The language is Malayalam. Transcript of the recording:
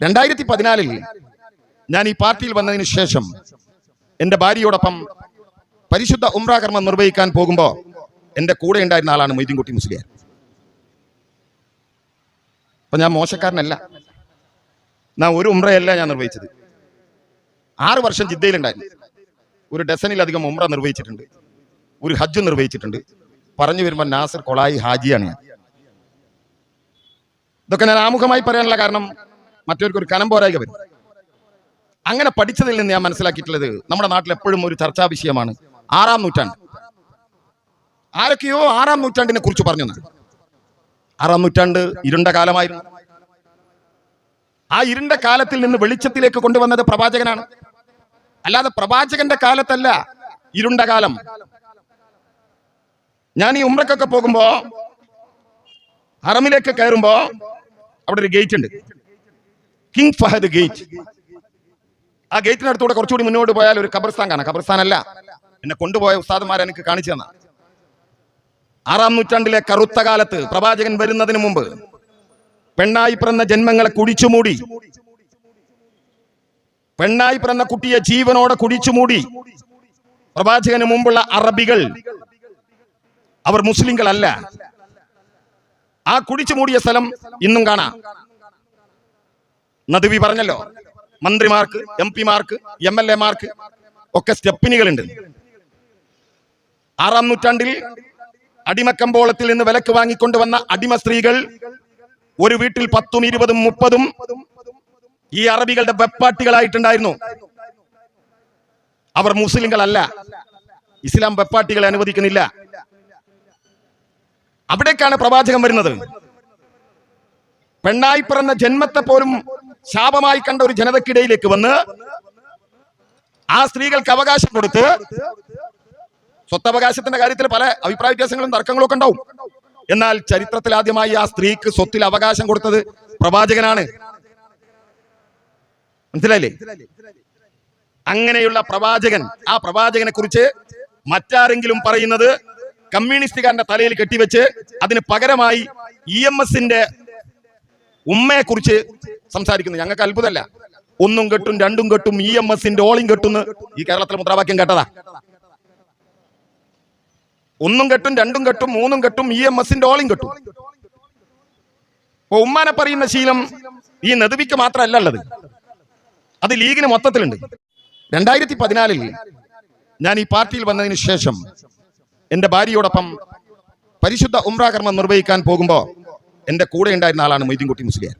രണ്ടായിരത്തി പതിനാലിൽ ഞാൻ ഈ പാർട്ടിയിൽ വന്നതിന് ശേഷം എന്റെ ഭാര്യയോടൊപ്പം പരിശുദ്ധ ഉംറ നിർവഹിക്കാൻ പോകുമ്പോൾ എന്റെ കൂടെ ഉണ്ടായിരുന്ന ആളാണ് മൊയ്തീൻകുട്ടി മുസ്ലിയാർ. അപ്പൊ ഞാൻ മോശക്കാരനല്ല. ഞാൻ ഒരു ഉംറയല്ല ഞാൻ നിർവഹിച്ചത്. ആറ് വർഷം ജിദ്ദയിലുണ്ടായിരുന്നു. ഒരു ഡസനിലധികം ഉംറ നിർവഹിച്ചിട്ടുണ്ട്. ഒരു ഹജ്ജ് നിർവഹിച്ചിട്ടുണ്ട്. പറഞ്ഞു വരുമ്പോൾ നാസർ കൊളായി ഹാജിയാണ് ഞാൻ. ഇതൊക്കെ ഞാൻ ആമുഖമായി പറയാനുള്ള കാരണം മറ്റവർക്ക് ഒരു കനം പോരായിക വരും. അങ്ങനെ പഠിച്ചതിൽ നിന്ന് ഞാൻ മനസ്സിലാക്കിയിട്ടുള്ളത് നമ്മുടെ നാട്ടിൽ എപ്പോഴും ഒരു ചർച്ചാ വിഷയമാണ് ആറാം നൂറ്റാണ്ട്. ആരൊക്കെയോ ആറാം നൂറ്റാണ്ടിനെ കുറിച്ച് പറഞ്ഞു. ആറാം നൂറ്റാണ്ട് ഇരുണ്ട കാലമായിരുന്നു. ആ ഇരുണ്ട കാലത്തിൽ നിന്ന് വെളിച്ചത്തിലേക്ക് കൊണ്ടുവന്നത് പ്രവാചകനാണ്. അല്ലാതെ പ്രവാചകന്റെ കാലത്തല്ല ഇരുണ്ട കാലം. ഞാൻ ഈ ഉമ്രക്കൊക്കെ പോകുമ്പോ ഹറമിലേക്ക് കയറുമ്പോ അവിടെ ഒരു ഗേറ്റ് ഉണ്ട് കിങ് ഫഹദ് ഗേറ്റ് ആ ഗേറ്റിനടുത്തൂടെ കുറച്ചുകൂടി മുന്നോട്ട് പോയാൽ ഒരു ഖബർസ്ഥാൻ കാണാം ഖബർസ്ഥാൻ അല്ല എന്നെ കൊണ്ടുപോയ ഉസ്താദുമാർ എനിക്ക് കാണിച്ചു തന്ന. ആറാം നൂറ്റാണ്ടിലെ കറുത്ത കാലത്ത് പ്രവാചകൻ വരുന്നതിന് മുമ്പ് പെണ്ണായി പിറന്ന ജന്മങ്ങളെ കുടിച്ചുമൂടി പെണ്ണായി പിറന്ന കുട്ടിയെ ജീവനോടെ കുടിച്ചുമൂടി പ്രവാചകന് മുമ്പുള്ള അറബികൾ അവർ മുസ്ലിങ്ങളല്ല. ആ കുടിച്ചു മൂടിയ സ്ഥലം ഇന്നും കാണാം. നദവി പറഞ്ഞല്ലോ. മന്ത്രിമാർക്ക് എം പിമാർക്ക് എം എൽ എമാർക്ക് ഒക്കെ സ്റ്റെപ്പിനികളുണ്ട്. ആറാം നൂറ്റാണ്ടിൽ അടിമക്കമ്പോളത്തിൽ നിന്ന് വിലക്ക് വാങ്ങിക്കൊണ്ടുവന്ന അടിമ സ്ത്രീകൾ ഒരു വീട്ടിൽ പത്തും ഇരുപതും മുപ്പതും ഈ അറബികളുടെ വെപ്പാട്ടികളായിട്ടുണ്ടായിരുന്നു. അവർ മുസ്ലിങ്ങളല്ല. ഇസ്ലാം വെപ്പാട്ടികളെ അനുവദിക്കുന്നില്ല. അവിടേക്കാണ് പ്രവാചകം വരുന്നത്. പെണ്ണായി പിറന്ന ജന്മത്തെ പോലും ശാപമായി കണ്ട ഒരു ജനതക്കിടയിലേക്ക് വന്ന് ആ സ്ത്രീകൾക്ക് അവകാശം കൊടുത്ത് സ്വത്തവകാശത്തിന്റെ കാര്യത്തിൽ പല അഭിപ്രായ വ്യത്യാസങ്ങളും തർക്കങ്ങളും ഒക്കെ ഉണ്ടാവും. എന്നാൽ ചരിത്രത്തിൽ ആദ്യമായി ആ സ്ത്രീക്ക് സ്വത്തിൽ അവകാശം കൊടുത്തത് പ്രവാചകനാണ്. മനസ്സിലായില്ലേ? അങ്ങനെയുള്ള പ്രവാചകൻ ആ പ്രവാചകനെ കുറിച്ച് മറ്റാരെങ്കിലും പറയുന്നത് കമ്മ്യൂണിസ്റ്റുകാരന്റെ തലയിൽ കെട്ടിവെച്ച് അതിന് പകരമായി ഇ എം എസിന്റെ ഉമ്മയെ കുറിച്ച് സംസാരിക്കുന്നു. ഞങ്ങൾക്ക് അത്ഭുതമല്ല. ഒന്നും കെട്ടും രണ്ടും കെട്ടും ഇ എം എസിന്റെ ഓളിയും കെട്ടുന്ന് ഈ കേരളത്തിലെ മുദ്രാവാക്യം കേട്ടതാ. ഒന്നും കെട്ടും രണ്ടും കെട്ടും മൂന്നും കെട്ടും ഇ എം എസിന്റെ ഓളിയും കെട്ടും. ഉമ്മാനെ പറയുന്ന ശീലം ഈ നദുവിക്ക് മാത്രമല്ല ഉള്ളത്. അത് ലീഗിന് മൊത്തത്തിലുണ്ട്. രണ്ടായിരത്തി പതിനാലിൽ ഞാൻ ഈ പാർട്ടിയിൽ വന്നതിന് ശേഷം എന്റെ ഭാര്യയോടൊപ്പം പരിശുദ്ധ ഉംറ നിർവഹിക്കാൻ പോകുമ്പോൾ എന്റെ കൂടെ ഉണ്ടായിരുന്ന ആളാണ് മൊയ്തീൻകുട്ടി മുസ്ലിയാർ.